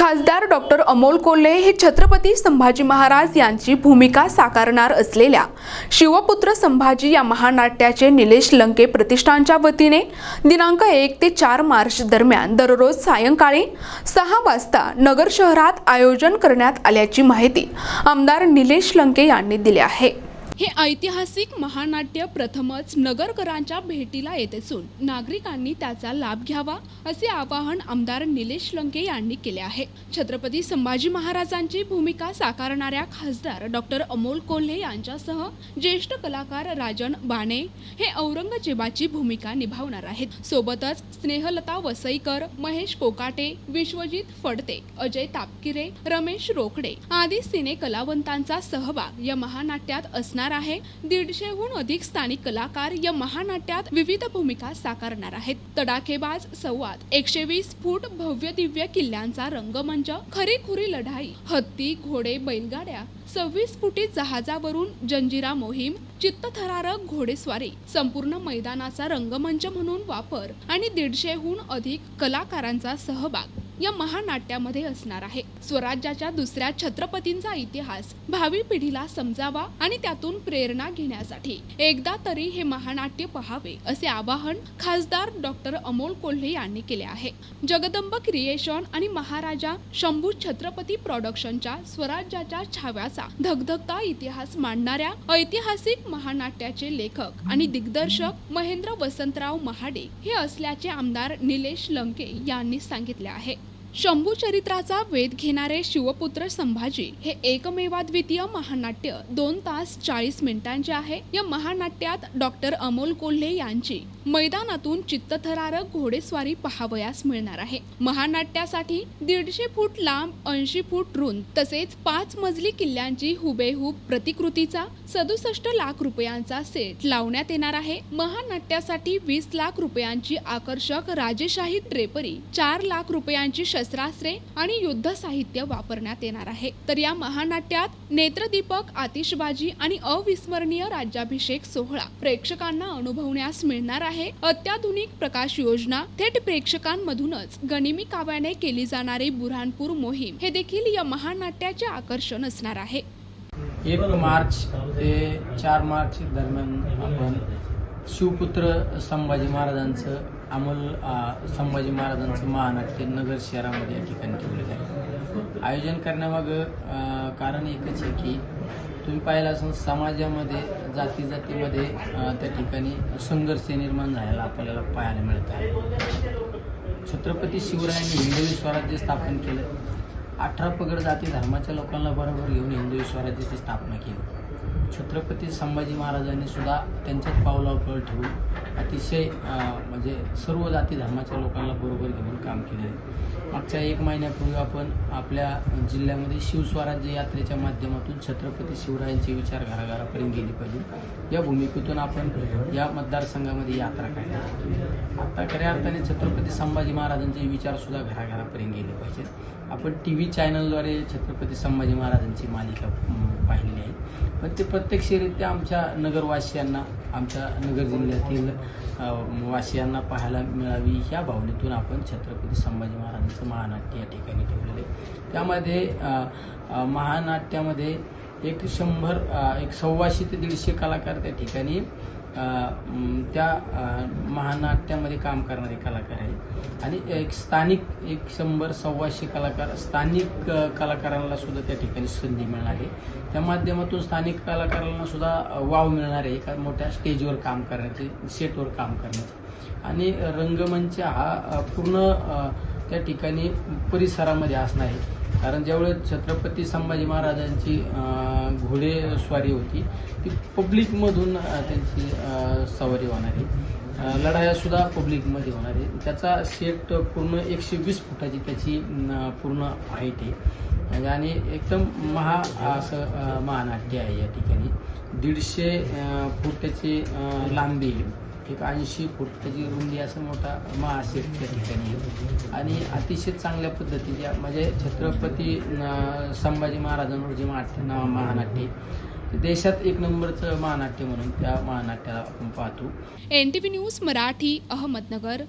खासदार डॉक्टर अमोल कोल्हे हे छत्रपती संभाजी महाराज यांची भूमिका साकारणार असलेल्या शिवपुत्र संभाजी या महानाट्याचे निलेश लंके प्रतिष्ठानच्या वतीने दिनांक एक ते चार मार्च दरम्यान दररोज सायंकाळी सहा वाजता नगर शहरात आयोजन करण्यात आल्याची माहिती आमदार निलेश लंके यांनी दिली आहे. हे ऐतिहासिक महानाट्य प्रथमच नगरकरांच्या भेटीला येत असून नागरिकांनी त्याचा लाभ घ्यावा असे आवाहन आमदार निलेश लंके यांनी केले आहे. छत्रपती संभाजी महाराजांची भूमिका साकारणाऱ्या खासदार डॉक्टर अमोल कोल्हे यांच्यासह ज्येष्ठ कलाकार राजन बाणे हे औरंगजेबाची भूमिका निभावणार आहेत. सोबतच स्नेहलता वसईकर महेश कोकाटे विश्वजित फडते अजय तापकिरे रमेश रोकडे आदी सिने कलावंतांचा सहभाग या महानाट्यात असणार आहे. दीडशेहून अधिक स्थानिक कलाकार या महानाट्यात विविध भूमिका साकारणार आहेत. तडाखेबाज संवाद एकशे वीस फूट भव्य दिव्य किल्ल्यांचा रंगमंच खरीखुरी लढाई हत्ती घोडे बैलगाड्या सव्वीस फुटी जहाजावरून जंजिरा मोहीम चित्तथरारक घोडेस्वारी संपूर्ण मैदानाचा रंगमंच म्हणून वापर आणि दीडशेहून अधिक कलाकारांचा सहभाग. या महानाट्यामध्ये असणार आहे. स्वराज्याच्या दुसऱ्या छत्रपतींचा इतिहास भावी पिढीला समजावा आणि त्यातून प्रेरणा घेण्यासाठी एकदा तरी हे महानाट्य पहावे असे आवाहन खासदार डॉक्टर अमोल कोल्हे यांनी केले आहे. जगदंब क्रिएशन आणि महाराजा शंभू छत्रपती प्रोडक्शनच्या स्वराज्याच्या छाव्याचा धगधगता इतिहास मांडणाऱ्या ऐतिहासिक महानाट्याचे लेखक आणि दिग्दर्शक महेंद्र वसंतराव महाडे हे असल्याचे आमदार निलेश लंके यांनी सांगितले आहे. शंभू चरित्राचा वेध घेणारे शिवपुत्र संभाजी हे एकमेवाद्वितीय महानाट्य दोन तास चाळीस मिनिटांचे आहे. या महानाट्यात डॉक्टर अमोल कोल्हे यांची मैदानातून चित्तथरारक घोडेस्वारी पहावयास मिळणार आहे. महानाट्यासाठी दीडशे फूट लांब ऐंशी फूट रुंद तसेच पाच मजली किल्ल्यांची हुबेहूब प्रतिकृतीचा सदुसष्ट लाख रुपयांचा सेट लावण्यात येणार आहे. महानाट्यासाठी वीस लाख रुपयांची आकर्षक राजेशाही ड्रेपरी चार लाख रुपयांची शस्त्रास्त्रे आणि युद्ध साहित्य वापरण्यात येणार आहे. तर या महानाट्यात नेत्रदीपक आतिषबाजी आणि अविस्मरणीय राज्याभिषेक सोहळा प्रेक्षकांना अनुभवण्यास मिळणार आहे. अत्याधुनिक प्रकाश योजना थेट प्रेक्षकांमधूनच गनिमी काव्याने केली जाणारी बुऱ्हाणपूर मोहीम हे देखील या महानाट्याचे आकर्षण असणार आहे. एक मार्च ते चार मार्च दरम्यान आपण शिवपुत्र संभाजी महाराजांचं अमोल संभाजी महाराजांचं महानाट्य नगर शहरामध्ये या ठिकाणी ठेवलेलं आहे. आयोजन करण्यामागं कारण एकच आहे की तुम्ही पाहिलं असून समाजामध्ये जाती जातीमध्ये त्या ठिकाणी संघर्ष निर्माण झालेला आपल्याला पाहायला मिळत आहे. छत्रपती शिवरायांनी हिंदवी स्वराज्य स्थापन केलं. अठरा पगड जाती धर्माच्या लोकांना बरोबर घेऊन हिंदवी स्वराज्याची स्थापना केली. छत्रपती संभाजी महाराजांनी सुद्धा त्यांच्याच पावलावर ठेवून अतिशय म्हणजे सर्व जाती धर्माच्या लोकांना बरोबर घेऊन काम केले आहे. मागच्या एक महिन्यापूर्वी आपण आपल्या जिल्ह्यामध्ये शिवस्वराज्य यात्रेच्या माध्यमातून छत्रपती शिवरायांचे विचार घराघरापर्यंत गेले पाहिजे. या भूमिकेतून आपण या मतदारसंघामध्ये यात्रा काढली आता खऱ्या अर्थाने छत्रपती संभाजी महाराजांचे विचार सुद्धा घराघरापर्यंत गेले पाहिजेत. आपण टी व्ही चॅनलद्वारे छत्रपती संभाजी महाराजांची मालिका पाहिली पाहिलेली आहे. पण ते प्रत्यक्षरित्या आमच्या नगरवासियांना आमच्या नगर जिल्ह्यातील वासियांना पाहायला मिळावी ह्या भावनेतून आपण छत्रपती संभाजी महाराजांचं महानाट्य या ठिकाणी ठेवलेलं आहे. त्यामध्ये महानाट्यामध्ये एक शंभर एक सव्वाशे ते दीडशे कलाकार त्या ठिकाणी त्या महानाट्यामध्ये काम करणारे कलाकार आहेत. आणि एक स्थानिक एक शंभर सव्वाशे कलाकार स्थानिक कलाकारांना सुद्धा त्या ठिकाणी संधी मिळणार. आहे त्या माध्यमातून स्थानिक कलाकारांना सुद्धा वाव मिळणार आहे एका मोठ्या स्टेजवर काम करण्याचे सेटवर काम करण्याचे. आणि रंगमंच हा पूर्ण त्या ठिकाणी परिसरामध्ये असणार आहे. कारण ज्यावेळेस छत्रपती संभाजी महाराजांची घोडेस्वारी होती ती पब्लिकमधून त्यांची सवारी होणार आहे. लढाया सुद्धा पब्लिकमध्ये होणार आहे. त्याचा सेट पूर्ण एकशे वीस फुटाची त्याची पूर्ण हाईट आहे. म्हणजे आणि एकदम महा असं महानाट्य आहे या ठिकाणी. दीडशे फुटाची अं, लांबी एक ऐंशी फूट त्याची रुंदी असं मोठा महासेट त्या ठिकाणी आणि अतिशय चांगल्या पद्धतीच्या म्हणजे छत्रपती संभाजी महाराजांवर जे नाट्य नाव महानाट्य देशात एक नंबरचं महानाट्य म्हणून त्या महानाट्याला आपण पाहतो. N T V news Marathi Ahmednagar.